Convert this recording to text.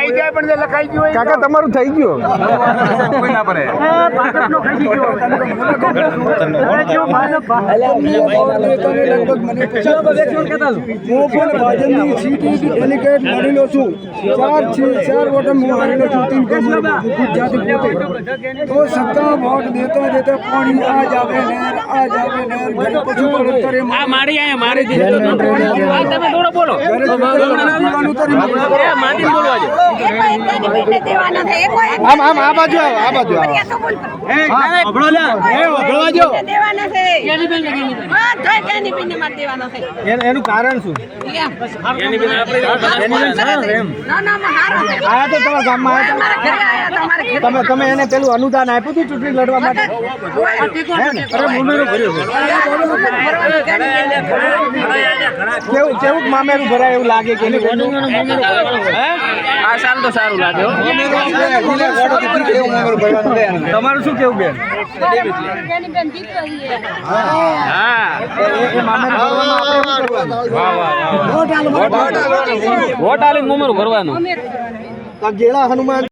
આઈ જાય પણ જે લખાઈ ગયું કાકા તમારું થઈ ગયું. કોઈ ના પડે. હું પણ ભાજપની સીટી ડેલિગેટ માનેલો છું. ચાર છે ચાર વોટ હું હારેલો છું. તીન ગુજરાતી પોતે. તો સત્તા વોટ દેતા દેતા પાણી આ જાવે નેર આ જાવે નેર ઘરે પછી પડતરે મારી આયા મારી તમે થોડો બોલો. પીવાનું તરી એ માટી બોલવા દે આમ આમ આ બાજુ આવો આ બાજુ આવો એનું કારણ શું આયા તો તમારા ગામમાં આયા તમે તમે એને પેલું અનુદાન આપ્યું હતું ચૂંટણી લડવા માટે? અરે કેવું કેવું મામેરું ભરાય એવું લાગે કે આ સાલ તો સારું લાગે હો. તમારું શું કેવું બેન? વોટ આલી મુમર ભરવાનું. ગેળા હનુમાન